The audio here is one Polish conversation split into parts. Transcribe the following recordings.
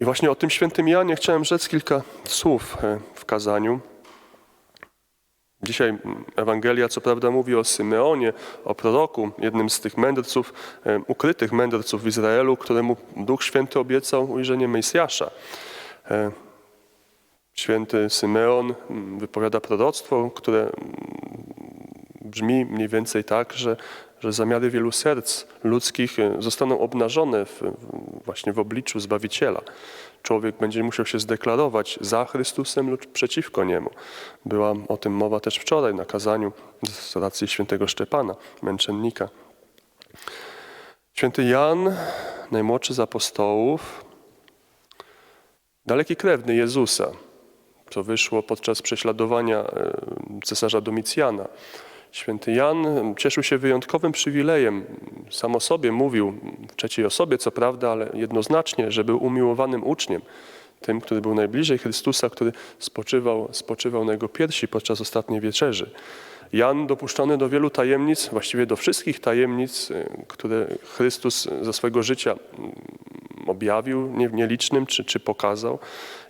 I właśnie o tym świętym Janie chciałem rzec kilka słów e, w kazaniu. Dzisiaj Ewangelia co prawda mówi o Symeonie, o proroku, jednym z tych mędrców, e, ukrytych mędrców w Izraelu, któremu Duch Święty obiecał ujrzenie Mesjasza. E, Święty Symeon mm, wypowiada proroctwo, które mm, brzmi mniej więcej tak, że, że zamiary wielu serc ludzkich e, zostaną obnażone w, właśnie w obliczu Zbawiciela. Człowiek będzie musiał się zdeklarować za Chrystusem lub przeciwko Niemu. Była o tym mowa też wczoraj na kazaniu z racji świętego Szczepana, męczennika. Święty Jan, najmłodszy z apostołów, daleki krewny Jezusa, co wyszło podczas prześladowania e, cesarza Domicjana. Święty Jan cieszył się wyjątkowym przywilejem. Sam o sobie mówił, w trzeciej osobie co prawda, ale jednoznacznie, że był umiłowanym uczniem. Tym, który był najbliżej Chrystusa, który spoczywał, spoczywał na jego piersi podczas ostatniej wieczerzy. Jan dopuszczony do wielu tajemnic, właściwie do wszystkich tajemnic, y, które Chrystus za swojego życia mm, objawił nie- nielicznym czy, czy pokazał.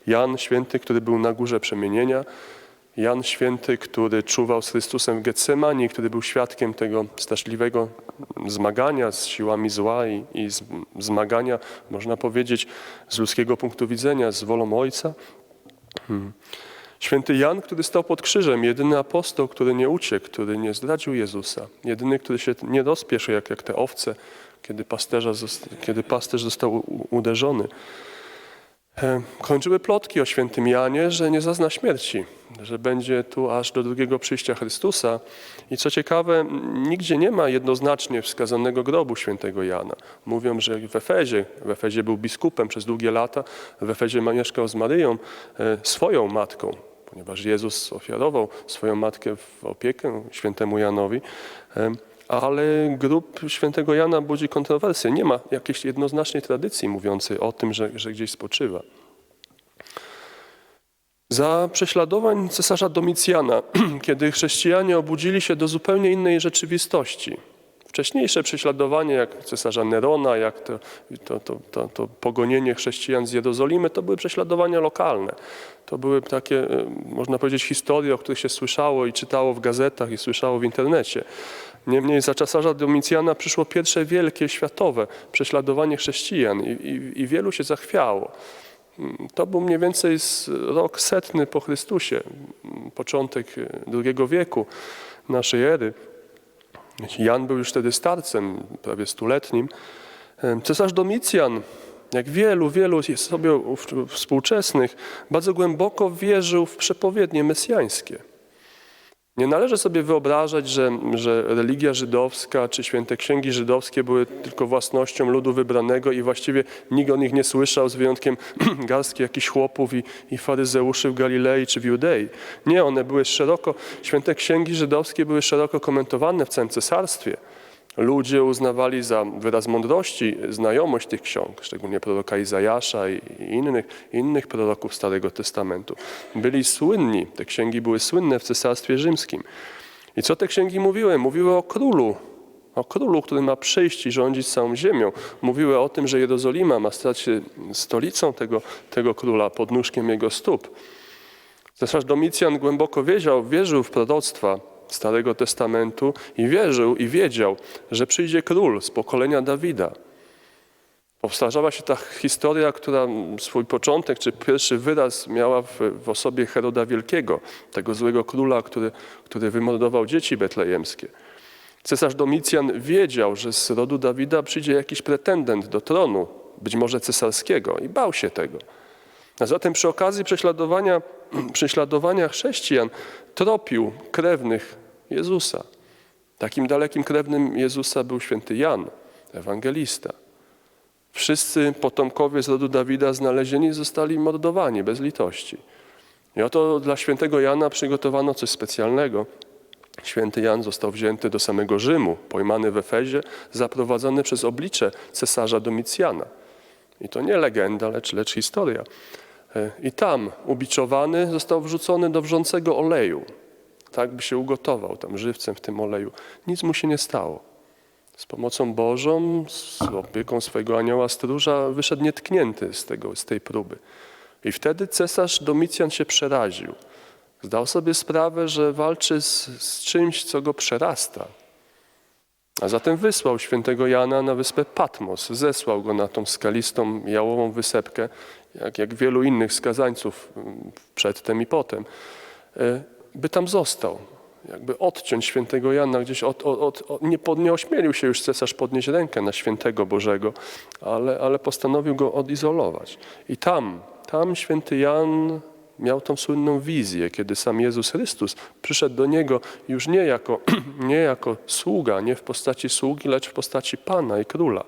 Jan święty, który był na górze przemienienia. Jan święty, który czuwał z Chrystusem w Getsemanii, który był świadkiem tego straszliwego zmagania z siłami zła i, i z- zmagania, można powiedzieć, z ludzkiego punktu widzenia, z wolą Ojca. Hmm. Święty Jan, który stał pod krzyżem, jedyny apostoł, który nie uciekł, który nie zdradził Jezusa, jedyny, który się nie rozpieszył jak, jak te owce, kiedy, pasterza, kiedy pasterz został uderzony. E, Kończyły plotki o świętym Janie, że nie zazna śmierci, że będzie tu aż do drugiego przyjścia Chrystusa. I co ciekawe, nigdzie nie ma jednoznacznie wskazanego grobu świętego Jana. Mówią, że w Efezie, w Efezie był biskupem przez długie lata, w Efezie mieszkał z Maryją, e, swoją matką, ponieważ Jezus ofiarował swoją matkę w opiekę świętemu Janowi. Ale grób świętego Jana budzi kontrowersję. Nie ma jakiejś jednoznacznej tradycji mówiącej o tym, że, że gdzieś spoczywa. Za prześladowań cesarza Domicjana, kiedy chrześcijanie obudzili się do zupełnie innej rzeczywistości. Wcześniejsze prześladowanie, jak cesarza Nerona, jak to, to, to, to, pogonienie chrześcijan z Jerozolimy, to były prześladowania lokalne. To były takie, e, można powiedzieć, historie, o których się słyszało i czytało w gazetach i słyszało w internecie. Niemniej za cesarza Domicjana przyszło pierwsze wielkie światowe prześladowanie chrześcijan i, i, i wielu się zachwiało. To był mniej więcej rok setny po Chrystusie, początek II wieku naszej ery. Jan był już wtedy starcem, prawie stuletnim. Cesarz Domicjan, jak wielu, wielu sobie współczesnych, bardzo głęboko wierzył w przepowiednie mesjańskie. Nie należy sobie wyobrażać, że, że religia żydowska czy święte księgi żydowskie były tylko własnością ludu wybranego i właściwie nikt o nich nie słyszał z wyjątkiem garstki jakichś chłopów i, i faryzeuszy w Galilei czy w Judei. Nie, one były szeroko, święte księgi żydowskie były szeroko komentowane w całym cesarstwie. Ludzie uznawali za wyraz mądrości znajomość tych ksiąg, szczególnie proroka Izajasza i innych, innych proroków Starego Testamentu. Byli słynni, te księgi były słynne w Cesarstwie Rzymskim. I co te księgi mówiły? Mówiły o królu, o królu, który ma przyjść i rządzić całą ziemią. Mówiły o tym, że Jerozolima ma stać się stolicą tego, tego króla, podnóżkiem jego stóp. Cesarz Domicjan głęboko wiedział, wierzył w proroctwa Starego Testamentu i wierzył i wiedział, że przyjdzie król z pokolenia Dawida. Powtarzała się ta historia, która swój początek, czy pierwszy wyraz miała w, w osobie Heroda Wielkiego, tego złego króla, który, który wymordował dzieci betlejemskie. Cesarz Domicjan wiedział, że z rodu Dawida przyjdzie jakiś pretendent do tronu, być może cesarskiego, i bał się tego. A zatem przy okazji prześladowania, prześladowania chrześcijan tropił krewnych Jezusa. Takim dalekim krewnym Jezusa był święty Jan, ewangelista. Wszyscy potomkowie z rodu Dawida znalezieni zostali mordowani bez litości. I oto dla świętego Jana przygotowano coś specjalnego. Święty Jan został wzięty do samego Rzymu, pojmany w Efezie, zaprowadzony przez oblicze cesarza Domicjana. I to nie legenda, lecz, lecz historia. E, I tam ubiczowany został wrzucony do wrzącego oleju. Tak by się ugotował tam żywcem w tym oleju. Nic mu się nie stało. z pomocą Bożą, z opieką swojego anioła stróża wyszedł nietknięty z, tego, z tej próby. I wtedy cesarz Domicjan się przeraził. Zdał sobie sprawę, że walczy z, z czymś, co go przerasta. A zatem wysłał świętego Jana na wyspę Patmos, zesłał go na tą skalistą jałową wysepkę, jak, jak wielu innych skazańców mm, przedtem i potem, e, by tam został. Jakby odciąć świętego Jana gdzieś, od, od, od, nie, pod, nie ośmielił się już cesarz podnieść rękę na świętego Bożego, ale, ale postanowił go odizolować. I tam, tam święty Jan miał tą słynną wizję, kiedy sam Jezus Chrystus przyszedł do niego już nie jako, nie jako sługa, nie w postaci sługi, lecz w postaci Pana i Króla.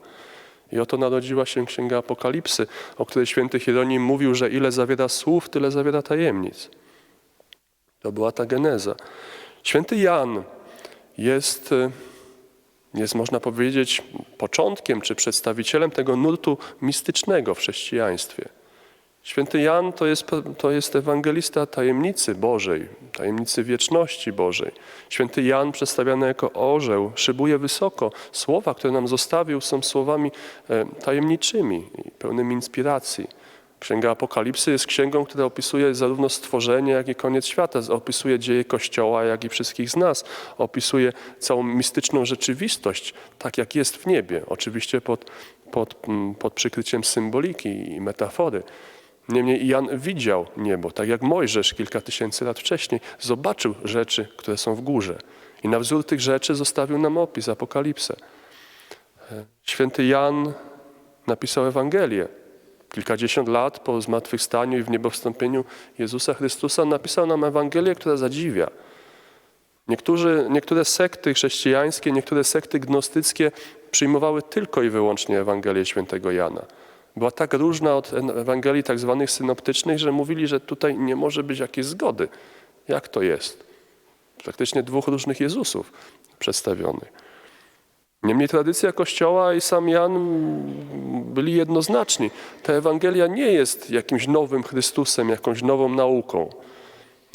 I oto narodziła się Księga Apokalipsy, o której święty Hieronim mówił, że ile zawiera słów, tyle zawiera tajemnic. To była ta geneza. Święty Jan jest, jest, można powiedzieć, początkiem czy przedstawicielem tego nurtu mistycznego w chrześcijaństwie. Święty Jan to jest, to jest ewangelista tajemnicy Bożej, tajemnicy wieczności Bożej. Święty Jan przedstawiany jako orzeł szybuje wysoko. Słowa, które nam zostawił są słowami e, tajemniczymi i pełnymi inspiracji. Księga Apokalipsy jest księgą, która opisuje zarówno stworzenie, jak i koniec świata. Opisuje dzieje Kościoła, jak i wszystkich z nas. Opisuje całą mistyczną rzeczywistość, tak jak jest w niebie. Oczywiście pod, pod, pod przykryciem symboliki i metafory. Niemniej Jan widział niebo, tak jak Mojżesz kilka tysięcy lat wcześniej. Zobaczył rzeczy, które są w górze. I na wzór tych rzeczy zostawił nam opis, apokalipsę. Święty Jan napisał Ewangelię. Kilkadziesiąt lat po zmartwychwstaniu i w niebowstąpieniu Jezusa Chrystusa napisał nam Ewangelię, która zadziwia. Niektórzy, niektóre sekty chrześcijańskie, niektóre sekty gnostyckie przyjmowały tylko i wyłącznie Ewangelię świętego Jana była tak różna od Ewangelii tak zwanych synoptycznych, że mówili, że tutaj nie może być jakiejś zgody. Jak to jest? Praktycznie dwóch różnych Jezusów przedstawionych. Niemniej tradycja Kościoła i sam Jan byli jednoznaczni. Ta Ewangelia nie jest jakimś nowym Chrystusem, jakąś nową nauką.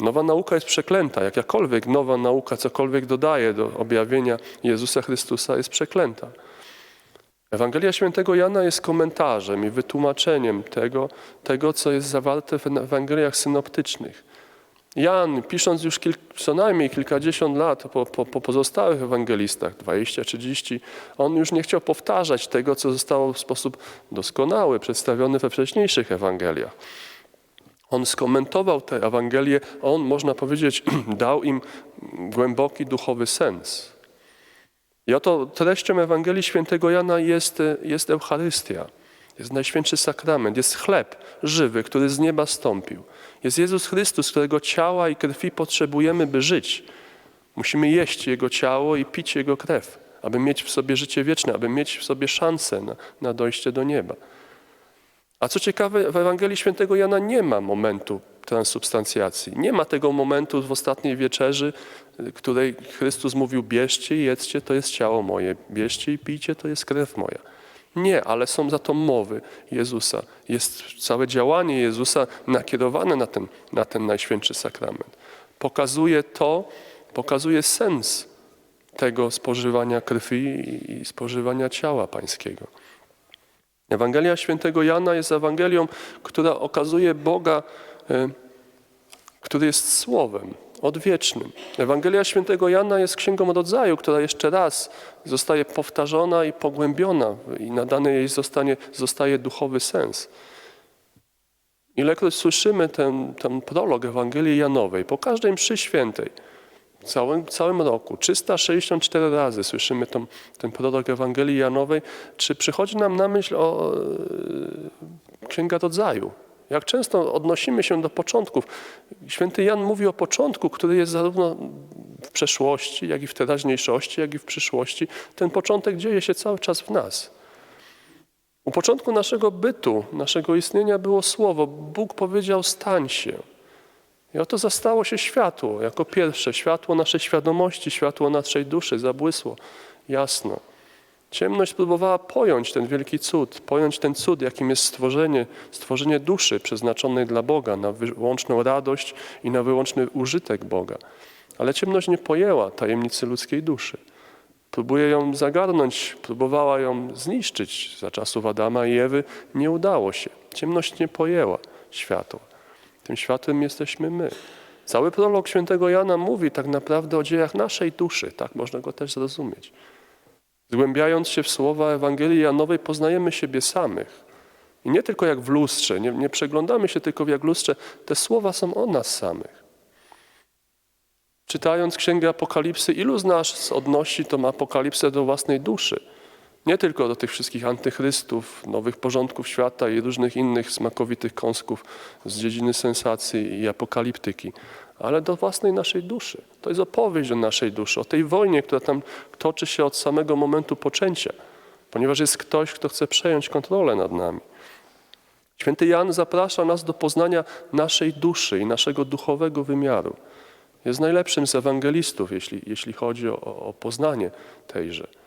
Nowa nauka jest przeklęta. Jakakolwiek nowa nauka cokolwiek dodaje do objawienia Jezusa Chrystusa jest przeklęta. Ewangelia świętego Jana jest komentarzem i wytłumaczeniem tego, tego co jest zawarte w Ewangeliach synoptycznych. Jan, pisząc już kilk, co najmniej kilkadziesiąt lat po, po, po pozostałych ewangelistach, 20, 30, on już nie chciał powtarzać tego, co zostało w sposób doskonały przedstawione we wcześniejszych Ewangeliach. On skomentował te Ewangelie, on, można powiedzieć, dał im głęboki duchowy sens. I oto treścią Ewangelii Świętego Jana jest, jest Eucharystia. Jest Najświętszy Sakrament, jest chleb żywy, który z nieba stąpił. Jest Jezus Chrystus, którego ciała i krwi potrzebujemy, by żyć. Musimy jeść Jego ciało i pić Jego krew, aby mieć w sobie życie wieczne, aby mieć w sobie szansę na, na dojście do nieba. A co ciekawe, w Ewangelii Świętego Jana nie ma momentu transubstancjacji. Nie ma tego momentu w ostatniej wieczerzy, której Chrystus mówił: bierzcie i jedzcie, to jest ciało moje, bierzcie i pijcie, to jest krew moja. Nie, ale są za to mowy Jezusa. Jest całe działanie Jezusa nakierowane na ten, na ten Najświętszy Sakrament. Pokazuje to, pokazuje sens tego spożywania krwi i spożywania ciała Pańskiego. Ewangelia Świętego Jana jest Ewangelią, która okazuje Boga, który jest Słowem odwiecznym. Ewangelia Świętego Jana jest księgą rodzaju, która jeszcze raz zostaje powtarzana i pogłębiona i nadany jej zostanie, zostaje duchowy sens. Ilekroć słyszymy ten, ten prolog Ewangelii Janowej, po każdej mszy świętej, całym, całym roku, 364 razy słyszymy tą, ten prolog Ewangelii Janowej, czy przychodzi nam na myśl o e, Księga Rodzaju, jak często odnosimy się do początków. Święty Jan mówi o początku, który jest zarówno w przeszłości, jak i w teraźniejszości, jak i w przyszłości. Ten początek dzieje się cały czas w nas. U początku naszego bytu, naszego istnienia było słowo. Bóg powiedział: stań się. I oto zastało się światło jako pierwsze, światło naszej świadomości, światło naszej duszy, zabłysło jasno. Ciemność próbowała pojąć ten wielki cud, pojąć ten cud, jakim jest stworzenie, stworzenie duszy przeznaczonej dla Boga na wyłączną radość i na wyłączny użytek Boga. Ale ciemność nie pojęła tajemnicy ludzkiej duszy. próbuje ją zagarnąć, próbowała ją zniszczyć za czasów Adama i Ewy. Nie udało się. Ciemność nie pojęła światła. Tym światłem jesteśmy my. Cały prolog świętego Jana mówi tak naprawdę o dziejach naszej duszy. Tak można go też zrozumieć. Zgłębiając się w słowa Ewangelii Janowej, poznajemy siebie samych. I nie tylko jak w lustrze, nie, nie przeglądamy się tylko jak w lustrze. Te słowa są o nas samych. Czytając Księgę Apokalipsy, ilu z nas odnosi tą apokalipsę do własnej duszy? Nie tylko do tych wszystkich antychrystów, nowych porządków świata i różnych innych smakowitych kąsków z dziedziny sensacji i apokaliptyki, ale do własnej naszej duszy. To jest opowieść o naszej duszy, o tej wojnie, która tam toczy się od samego momentu poczęcia, ponieważ jest ktoś, kto chce przejąć kontrolę nad nami. Święty Jan zaprasza nas do poznania naszej duszy i naszego duchowego wymiaru. Jest najlepszym z ewangelistów, jeśli, jeśli chodzi o, o poznanie tejże.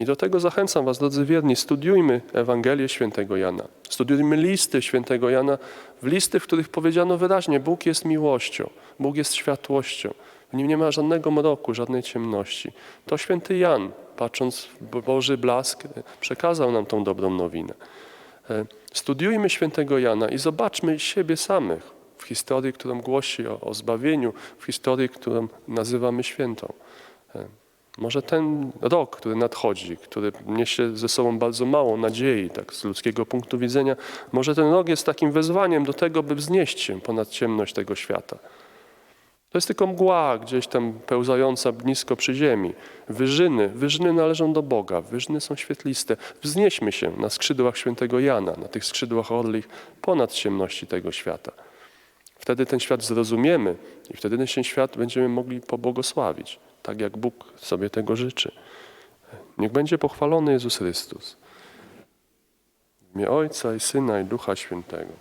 I do tego zachęcam Was, drodzy wierni, studiujmy Ewangelię świętego Jana. Studiujmy listy świętego Jana, w listy, w których powiedziano wyraźnie, Bóg jest miłością, Bóg jest światłością. W nim nie ma żadnego mroku, żadnej ciemności. To święty Jan, patrząc w Boży blask, przekazał nam tą dobrą nowinę. E, Studiujmy świętego Jana i zobaczmy siebie samych w historii, którą głosi o, o zbawieniu, w historii, którą nazywamy świętą. Może ten rok, który nadchodzi, który niesie ze sobą bardzo mało nadziei, tak z ludzkiego punktu widzenia, może ten rok jest takim wezwaniem do tego, by wznieść się ponad ciemność tego świata. To jest tylko mgła gdzieś tam pełzająca nisko przy ziemi. Wyżyny, wyżyny należą do Boga, wyżyny są świetliste. Wznieśmy się na skrzydłach świętego Jana, na tych skrzydłach orlich ponad ciemności tego świata. Wtedy ten świat zrozumiemy i wtedy ten świat będziemy mogli pobłogosławić, tak jak Bóg sobie tego życzy. Niech będzie pochwalony Jezus Chrystus. W imię Ojca i Syna i Ducha Świętego.